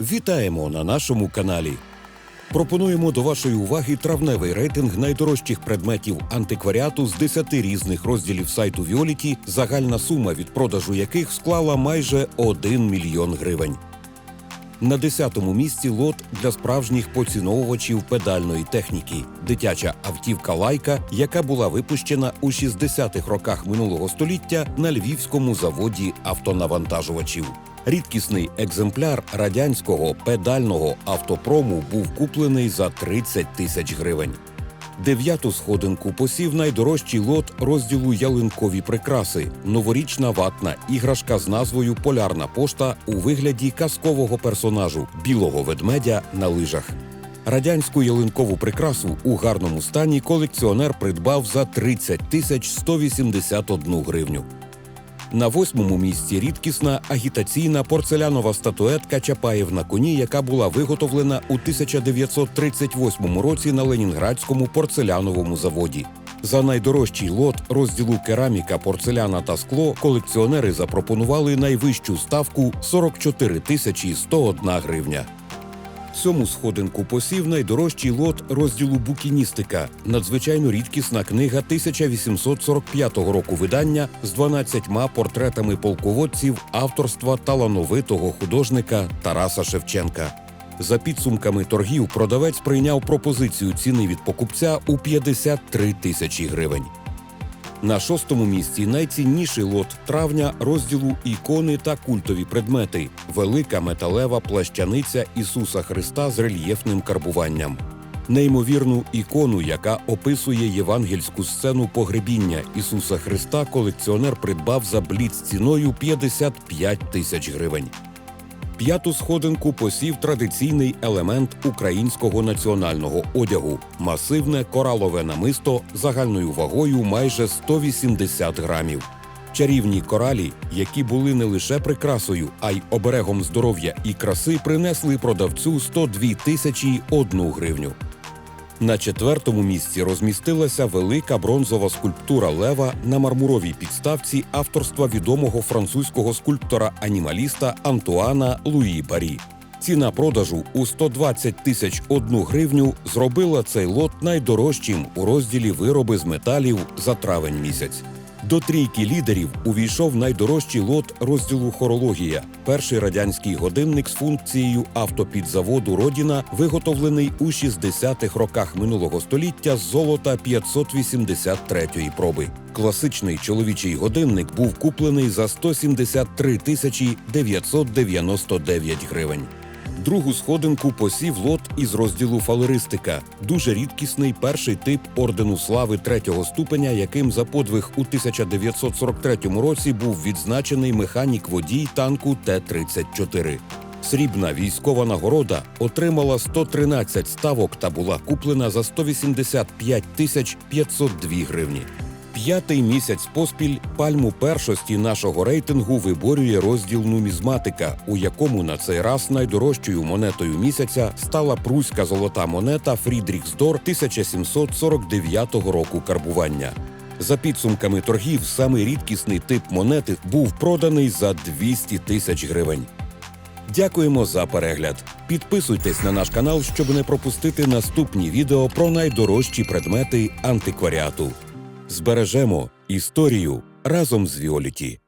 Вітаємо на нашому каналі. Пропонуємо до вашої уваги травневий рейтинг найдорожчих предметів антикваріату з 10 різних розділів сайту Віоліті, загальна сума від продажу яких склала майже 1 мільйон гривень. На 10-му місці лот для справжніх поціновувачів педальної техніки. Дитяча автівка Лайка, яка була випущена у 60-х роках минулого століття на львівському заводі автонавантажувачів. Рідкісний екземпляр радянського педального автопрому був куплений за 30 тисяч гривень. Дев'яту сходинку посів найдорожчий лот розділу ялинкові прикраси, новорічна ватна іграшка з назвою Полярна пошта у вигляді казкового персонажу білого ведмедя на лижах. Радянську ялинкову прикрасу у гарному стані колекціонер придбав за 30 тисяч 181 гривню. На восьмому місці рідкісна агітаційна порцелянова статуетка Чапаєв на коні, яка була виготовлена у 1938 році на Ленінградському порцеляновому заводі. За найдорожчий лот розділу кераміка, порцеляна та скло колекціонери запропонували найвищу ставку 44 тисячі 101 гривня. Сьому сходинку посів найдорожчий лот розділу букіністика, надзвичайно рідкісна книга 1845 року видання з 12 портретами полководців авторства талановитого художника Тараса Шевченка. За підсумками торгів продавець прийняв пропозицію ціни від покупця у 53 тисячі гривень. На шостому місці найцінніший лот травня розділу ікони та культові предмети велика металева плащаниця Ісуса Христа з рельєфним карбуванням. Неймовірну ікону, яка описує євангельську сцену погребіння Ісуса Христа, колекціонер придбав за бліц ціною 55 тисяч гривень. П'яту сходинку посів традиційний елемент українського національного одягу масивне коралове намисто загальною вагою майже 180 грамів. Чарівні коралі, які були не лише прикрасою, а й оберегом здоров'я і краси, принесли продавцю 102 тисячі одну гривню. На четвертому місці розмістилася велика бронзова скульптура лева на мармуровій підставці авторства відомого французького скульптора-анімаліста Антуана Луї Барі. Ціна продажу у 120 тисяч одну гривню зробила цей лот найдорожчим у розділі вироби з металів за травень місяць. До трійки лідерів увійшов найдорожчий лот розділу хорологія. Перший радянський годинник з функцією автопідзаводу Родіна, виготовлений у 60-х роках минулого століття з золота 583-ї проби. Класичний чоловічий годинник був куплений за 173 тисячі 999 гривень. Другу сходинку посів лот із розділу фалеристика, дуже рідкісний перший тип ордену слави третього ступеня, яким за подвиг у 1943 році був відзначений механік водій танку Т-34. Срібна військова нагорода отримала 113 ставок та була куплена за 185 тисяч 502 гривні. П'ятий місяць поспіль пальму першості нашого рейтингу виборює розділ нумізматика, у якому на цей раз найдорожчою монетою місяця стала пруська золота монета Фрідріхсдор 1749 року карбування. За підсумками торгів, самий рідкісний тип монети був проданий за 200 тисяч гривень. Дякуємо за перегляд. Підписуйтесь на наш канал, щоб не пропустити наступні відео про найдорожчі предмети антикваріату. Збережемо історію разом з Віоліті.